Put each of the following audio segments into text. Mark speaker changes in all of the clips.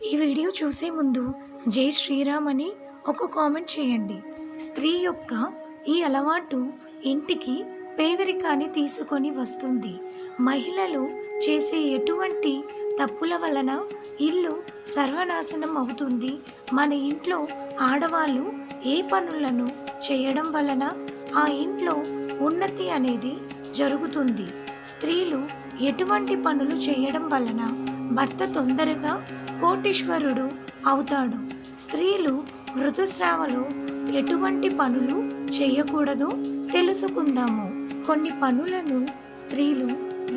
Speaker 1: ఈ వీడియో చూసే ముందు జై శ్రీరామ్ అని ఒక కామెంట్ చేయండి. స్త్రీ యొక్క ఈ అలవాటు ఇంటికి పేదరికాన్ని తీసుకొని వస్తుంది. మహిళలు చేసే ఎటువంటి తప్పుల వలన ఇల్లు సర్వనాశనం అవుతుంది? మన ఇంట్లో ఆడవాళ్ళు ఏ పనులను చేయడం వలన ఆ ఇంట్లో ఉన్నతి అనేది జరుగుతుంది? స్త్రీలు ఎటువంటి పనులు చేయడం వలన భర్త తొందరగా కోటీశ్వరుడు అవుతాడు. స్త్రీలు ఋతుస్రావలు ఎటువంటి పనులు చేయకూడదో తెలుసుకుందాము. కొన్ని పనులను స్త్రీలు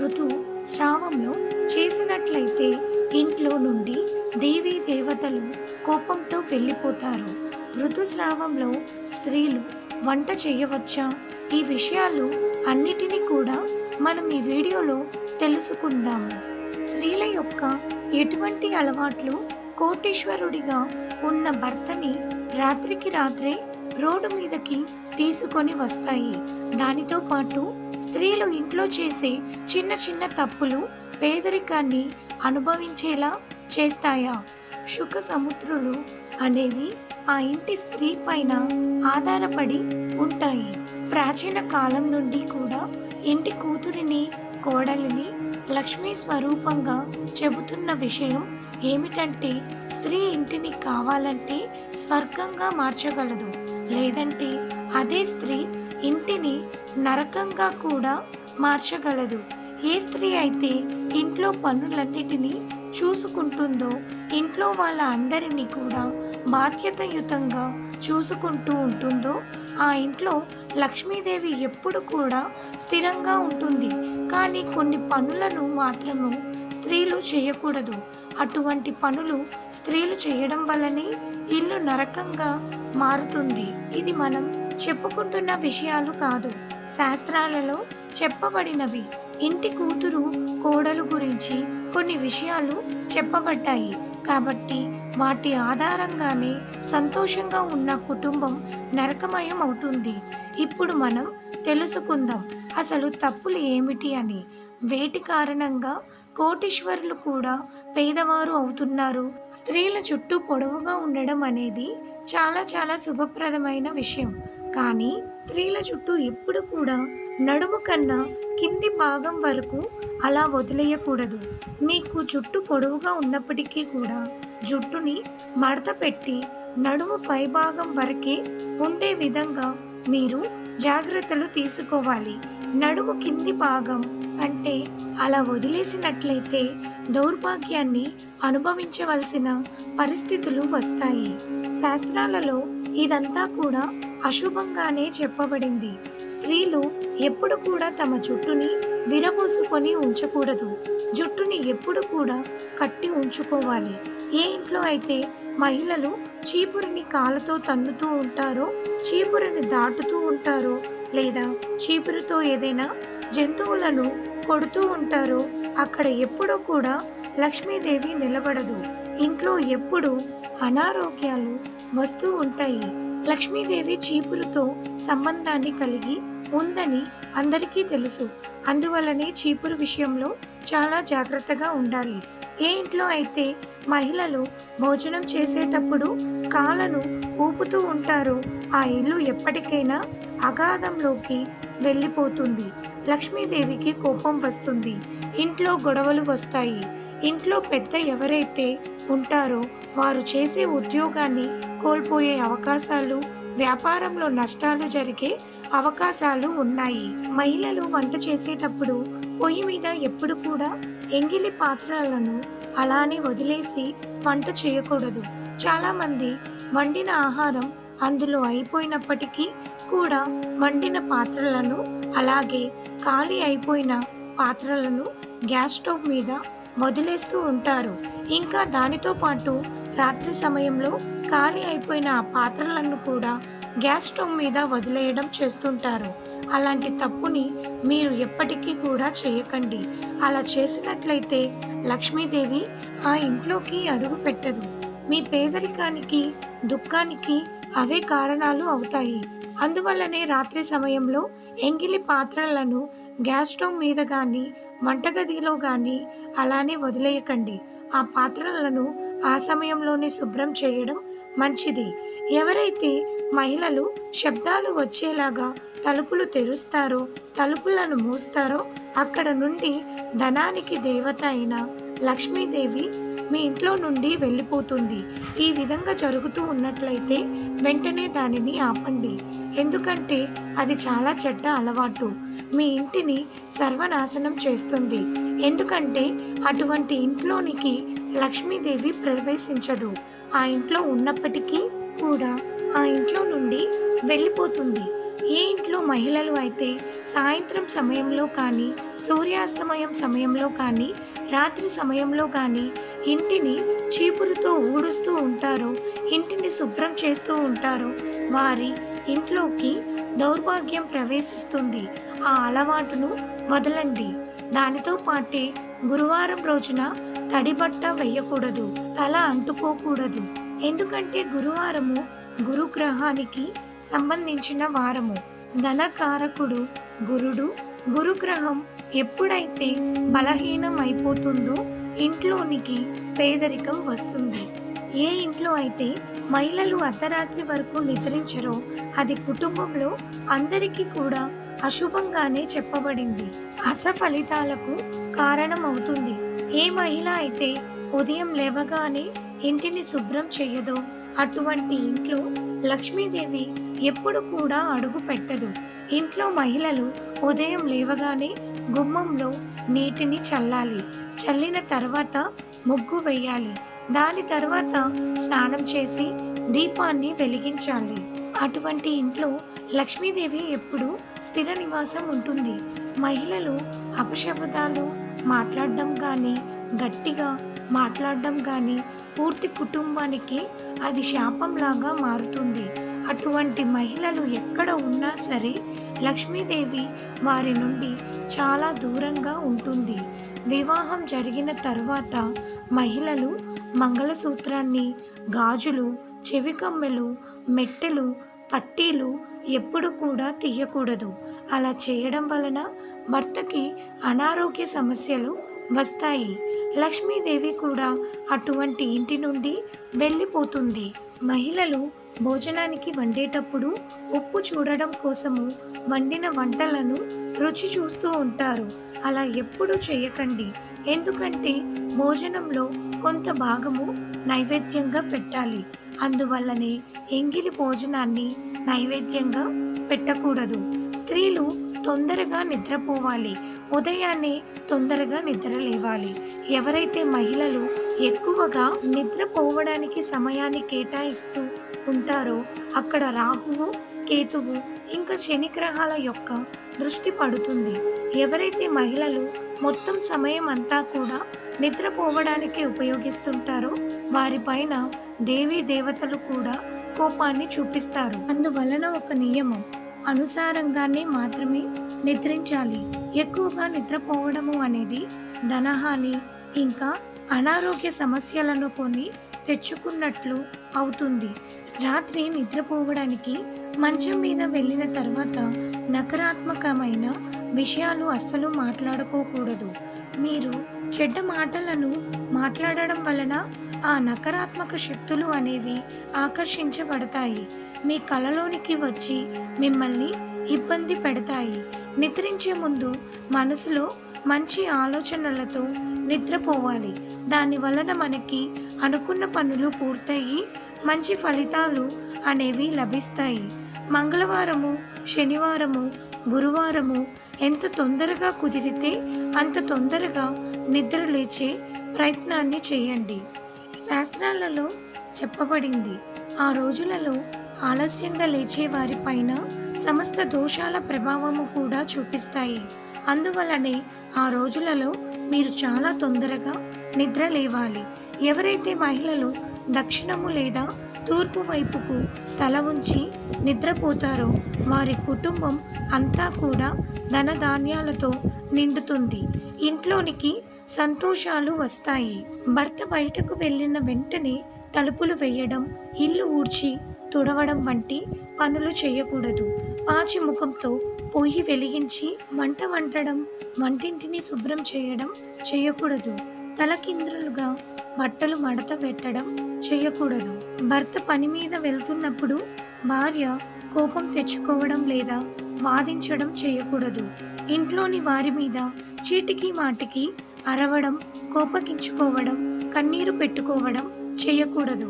Speaker 1: ఋతు స్రావంలో చేసినట్లయితే ఇంట్లో నుండి దేవీ దేవతలు కోపంతో వెళ్ళిపోతారు. ఋతుస్రావంలో స్త్రీలు వంట చేయవచ్చా? ఈ విషయాలు అన్నిటినీ కూడా మనం ఈ వీడియోలో తెలుసుకుందాము. స్త్రీల యొక్క ఎటువంటి అలవాట్లు కోటీశ్వరుడిగా ఉన్న భర్తని రాత్రికి రాత్రే రోడ్డు మీదకి తీసుకొని వస్తాయి. దానితో పాటు స్త్రీలు ఇంట్లో చేసే చిన్న చిన్న తప్పులు పేదరికాన్ని అనుభవించేలా చేస్తాయా? సుఖ సముద్రులు అనేవి ఆ ఇంటి స్త్రీ పైన ఆధారపడి ఉంటాయి. ప్రాచీన కాలం నుండి కూడా ఇంటి కూతురిని కోడలిని లక్ష్మీ స్వరూపంగా చెబుతున్న విషయం ఏమిటంటే స్త్రీ ఇంటిని కావాలంటే స్వర్గంగా మార్చగలదు. లేదంటే అదే స్త్రీ ఇంటిని నరకంగా కూడా మార్చగలదు. ఏ స్త్రీ అయితే ఇంట్లో పనులన్నిటినీ చూసుకుంటుందో ఇంట్లో వాళ్ళ అందరినీ కూడా బాధ్యతయుతంగా చూసుకుంటూ ఉంటుందో ఆ ఇంట్లో లక్ష్మీదేవి ఎప్పుడు కూడా స్థిరంగా ఉంటుంది. కానీ కొన్ని పనులను మాత్రము స్త్రీలు చేయకూడదు. అటువంటి పనులు స్త్రీలు చేయడం వల్లనే ఇల్లు నరకంగా మారుతుంది. ఇది మనం చెప్పుకుంటున్న విషయాలు కాదు. శాస్త్రాలలో చెప్పబడినవి. ఇంటి కూతురు కోడలు గురించి కొన్ని విషయాలు చెప్పబడ్డాయి. కాబట్టి వాటి ఆధారంగానే సంతోషంగా ఉన్న కుటుంబం నరకమయం అవుతుంది. ఇప్పుడు మనం తెలుసుకుందాం అసలు తప్పులు ఏమిటి అని. వేటి కారణంగా కోటీశ్వరులు కూడా పేదవారు అవుతున్నారు. స్త్రీల చుట్టూ పొడవుగా ఉండడం అనేది చాలా చాలా శుభప్రదమైన విషయం. కానీ స్త్రీల చుట్టూ ఎప్పుడు కూడా నడుము కన్నా కింది భాగం వరకు అలా వదిలేయకూడదు. మీకు జుట్టు పొడవుగా ఉన్నప్పటికీ కూడా జుట్టుని మడత పెట్టి నడుము పైభాగం వరకే ఉండే విధంగా మీరు జాగ్రత్తలు తీసుకోవాలి. నడుము కింది భాగం అంటే అలా వదిలేసినట్లయితే దౌర్భాగ్యాన్ని అనుభవించవలసిన పరిస్థితులు వస్తాయి. శాస్త్రాలలో ఇదంతా కూడా అశుభంగానే చెప్పబడింది. స్త్రీలు ఎప్పుడు కూడా తమ జుట్టుని విరబోసుకొని ఉంచకూడదు. జుట్టుని ఎప్పుడు కూడా కట్టి ఉంచుకోవాలి. ఏ ఇంట్లో అయితే మహిళలు చీపురుని కాళ్ళతో తన్నుతూ ఉంటారో చీపురుని దాటుతూ ఉంటారో లేదా చీపురుతో ఏదైనా జంతువులను కొడుతూ ఉంటారో అక్కడ ఎప్పుడూ కూడా లక్ష్మీదేవి నిలబడదు. ఇంట్లో ఎప్పుడు అనారోగ్యాలు వస్తూ ఉంటాయి. లక్ష్మీదేవి చీపురుతో సంబంధాన్ని కలిగి ఉందని అందరికీ తెలుసు. అందువల్లనే చీపురు విషయంలో చాలా జాగ్రత్తగా ఉండాలి. ఏ ఇంట్లో అయితే మహిళలు భోజనం చేసేటప్పుడు కాళ్ళను ఊపుతూ ఉంటారో ఆ ఇల్లు ఎప్పటికైనా అగాధంలోకి వెళ్ళిపోతుంది. లక్ష్మీదేవికి కోపం వస్తుంది. ఇంట్లో గొడవలు వస్తాయి. ఇంట్లో పెద్ద ఎవరైతే ఉంటారో వారు చేసే ఉద్యోగాన్ని కోల్పోయే అవకాశాలు వ్యాపారంలో నష్టాలు జరిగే అవకాశాలు ఉన్నాయి. మహిళలు వంట చేసేటప్పుడు పొయ్యి మీద ఎప్పుడు కూడా ఎంగిలి పాత్రలను అలానే వదిలేసి వంట చేయకూడదు. చాలామంది వండిన ఆహారం అందులో అయిపోయినప్పటికీ కూడా వండిన పాత్రలను అలాగే ఖాళీ అయిపోయిన పాత్రలను గ్యాస్ స్టవ్ మీద వదిలేస్తూ ఉంటారు. ఇంకా దానితో పాటు రాత్రి సమయంలో ఖాళీ అయిపోయిన ఆ పాత్రలను కూడా గ్యాస్ స్టవ్ మీద వదిలేయడం చేస్తుంటారు. అలాంటి తప్పుని మీరు ఎప్పటికీ కూడా చేయకండి. అలా చేసినట్లయితే లక్ష్మీదేవి ఆ ఇంట్లోకి అడుగు పెట్టదు. మీ పేదరికానికి దుఃఖానికి అవే కారణాలు అవుతాయి. అందువల్లనే రాత్రి సమయంలో ఎంగిలి పాత్రలను గ్యాస్ స్టవ్ మీద కానీ వంటగదిలో కానీ అలానే వదిలేయకండి. ఆ పాత్రలను ఆ సమయంలోనే శుభ్రం చేయడం మంచిది. ఎవరైతే మహిళలు శబ్దాలు వచ్చేలాగా తలుపులు తెరుస్తారో తలుపులను మూస్తారో అక్కడ నుండి ధనానికి దేవత అయిన లక్ష్మీదేవి మీ ఇంట్లో నుండి వెళ్ళిపోతుంది. ఈ విధంగా జరుగుతూ ఉన్నట్లయితే వెంటనే దానిని ఆపండి. ఎందుకంటే అది చాలా చెడ్డ అలవాటు. మీ ఇంటిని సర్వనాశనం చేస్తుంది. ఎందుకంటే అటువంటి ఇంట్లోనికి లక్ష్మీదేవి ప్రవేశించదు. ఆ ఇంట్లో ఉన్నప్పటికీ కూడా ఆ ఇంట్లో నుండి వెళ్ళిపోతుంది. ఏ ఇంట్లో మహిళలు అయితే సాయంత్రం సమయంలో కానీ సూర్యాస్తమయం సమయంలో కానీ రాత్రి సమయంలో కానీ ఇంటిని చీపురుతో ఊడుస్తూ ఉంటారో ఇంటిని శుభ్రం చేస్తూ ఉంటారో వారి ఇంట్లోకి దౌర్భాగ్యం ప్రవేశిస్తుంది. ఆ అలవాటును వదలండి. దానితో పాటే గురువారం రోజున తడిబట్ట వేయకూడదు తల అంటుకోకూడదు. ఎందుకంటే గురువారము గురుగ్రహానికి సంబంధించిన వారము. ధనకారకుడు గురుడు గురుగ్రహం ఎప్పుడైతే బలహీనం అయిపోతుందో ఇంట్లోనికి పేదరికం వస్తుంది. ఏ ఇంట్లో అయితే మహిళలు అర్ధరాత్రి వరకు నిద్రించరో అది కుటుంబంలో అందరికీ కూడా అశుభంగానే చెప్పబడింది. అసఫలితాలకు కారణం అవుతుంది ఏ మహిళ అయితే ఉదయం లేవగానే ఇంటిని శుభ్రం చెయ్యదో అటువంటి ఇంట్లో లక్ష్మీదేవి ఎప్పుడు కూడా అడుగు పెట్టదు. ఇంట్లో మహిళలు ఉదయం లేవగానే గుమ్మంలో నీటిని చల్లాలి. చల్లిన తర్వాత ముగ్గు వేయాలి. దాని తర్వాత స్నానం చేసి దీపాన్ని వెలిగించాలి. అటువంటి ఇంట్లో లక్ష్మీదేవి ఎప్పుడు స్థిర నివాసం ఉంటుంది. మహిళలు అపశబ్దాలు మాట్లాడడం కానీ గట్టిగా మాట్లాడడం కానీ పూర్తి కుటుంబానికి అది శాపంలాగా మారుతుంది. అటువంటి మహిళలు ఎక్కడ ఉన్నా సరే లక్ష్మీదేవి వారి నుండి చాలా దూరంగా ఉంటుంది. వివాహం జరిగిన తర్వాత మహిళలు మంగళసూత్రాన్ని గాజులు చెవికమ్మెలు మెట్టెలు పట్టీలు ఎప్పుడు కూడా తీయకూడదు. అలా చేయడం వలన భర్తకి అనారోగ్య సమస్యలు వస్తాయి. లక్ష్మీదేవి కూడా అటువంటి ఇంటి నుండి వెళ్ళిపోతుంది. మహిళలు భోజనానికి వండేటప్పుడు ఉప్పు చూడడం కోసము వండిన వంటలను రుచి చూస్తూ ఉంటారు. అలా ఎప్పుడూ చేయకండి. ఎందుకంటే భోజనంలో కొంత భాగము నైవేద్యంగా పెట్టాలి. అందువల్లనే ఎంగిలి భోజనాన్ని నైవేద్యంగా పెట్టకూడదు. స్త్రీలు తొందరగా నిద్రపోవాలి. ఉదయాన్నే తొందరగా నిద్ర లేవాలి. ఎవరైతే మహిళలు ఎక్కువగా నిద్రపోవడానికి సమయాన్ని కేటాయిస్తూ ఉంటారో అక్కడ రాహువు కేతువు ఇంకా శని గ్రహాల యొక్క దృష్టి పడుతుంది. ఎవరైతే మహిళలు మొత్తం సమయం అంతా కూడా నిద్రపోవడానికి ఉపయోగిస్తుంటారో వారిపైన దేవీ దేవతలు కూడా కోపాన్ని చూపిస్తారు. అందువలన ఒక నియమం అనుసారంగానే మాత్రమే నిద్రించాలి. ఎక్కువగా నిద్రపోవడము అనేది ధనహాని ఇంకా అనారోగ్య సమస్యలను కొని తెచ్చుకున్నట్లు అవుతుంది. రాత్రి నిద్రపోవడానికి మంచం మీద వెళ్ళిన తర్వాత నకారాత్మకమైన విషయాలు అస్సలు మాట్లాడుకోకూడదు. మీరు చెడ్డ మాటలను మాట్లాడడం వలన ఆ నకారాత్మక శక్తులు అనేవి ఆకర్షించబడతాయి. మీ కలలోనికి వచ్చి మిమ్మల్ని ఇబ్బంది పెడతాయి. నిద్రించే ముందు మనసులో మంచి ఆలోచనలతో నిద్రపోవాలి. దాని వలన మనకి అనుకున్న పనులు పూర్తయి మంచి ఫలితాలు అనేవి లభిస్తాయి. మంగళవారము శనివారము గురువారము ఎంత తొందరగా కుదిరితే అంత తొందరగా నిద్ర లేచే ప్రయత్నాన్ని చేయండి. శాస్త్రాలలో చెప్పబడింది. ఆ రోజులలో ఆలస్యంగా లేచే వారిపైన సమస్త దోషాల ప్రభావము కూడా చూపిస్తాయి. అందువలనే ఆ రోజులలో మీరు చాలా తొందరగా నిద్ర లేవాలి ఎవరైతే మహిళలు దక్షిణము లేదా తూర్పు వైపుకు తల ఉంచి నిద్రపోతారో వారి కుటుంబం అంతా కూడా ధనధాన్యాలతో నిండుతుంది. ఇంట్లోనికి సంతోషాలు వస్తాయి. భర్త బయటకు వెళ్ళిన వెంటనే తలుపులు వేయడం ఇల్లు ఊడ్చి తుడవడం వంటి పనులు చేయకూడదు. పాచి ముఖంతో పొయ్యి వెలిగించి వంట వండడం వంటింటిని శుభ్రం చేయడం చేయకూడదు. తలకింద్రులుగా బట్టలు మడత పెట్టడం చేయకూడదు. భర్త పని మీద వెళ్తున్నప్పుడు భార్య కోపం తెచ్చుకోవడం లేదా వాదించడం చేయకూడదు. ఇంట్లోని వారి మీద చీటికి మాటికి అరవడం కోపగించుకోవడం కన్నీరు పెట్టుకోవడం చేయకూడదు.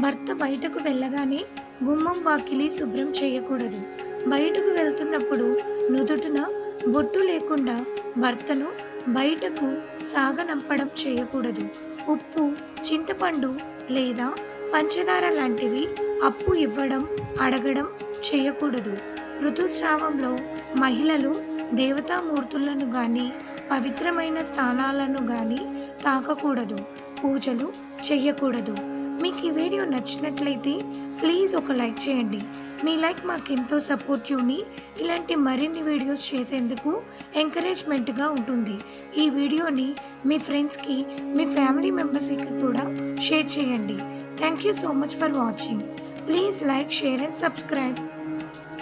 Speaker 1: భర్త బయటకు వెళ్ళగానే గుమ్మం వాకిలి శుభ్రం చేయకూడదు. బయటకు వెళ్తున్నప్పుడు నుదుటిన బొట్టు లేకుండా భర్తను బయటకు సాగనంపడం చేయకూడదు. ఉప్పు చింతపండు లేదా పంచదార లాంటివి అప్పు ఇవ్వడం అడగడం చేయకూడదు. ఋతుస్రావంలో మహిళలు దేవతామూర్తులను కానీ పవిత్రమైన స్థానాలను గాని తాకకూడదు పూజలు చెయ్యకూడదు. మీకు ఈ వీడియో నచ్చినట్లయితే ప్లీజ్ ఒక లైక్ చేయండి. మీ లైక్ మాకెంతో సపోర్టివ్ని ఇలాంటి మరిన్ని వీడియోస్ చేసేందుకు ఎంకరేజ్మెంట్గా ఉంటుంది. ఈ వీడియోని మీ ఫ్రెండ్స్కి మీ ఫ్యామిలీ మెంబర్స్కి కూడా షేర్ చేయండి. Thank you so much for watching. Please like share and subscribe.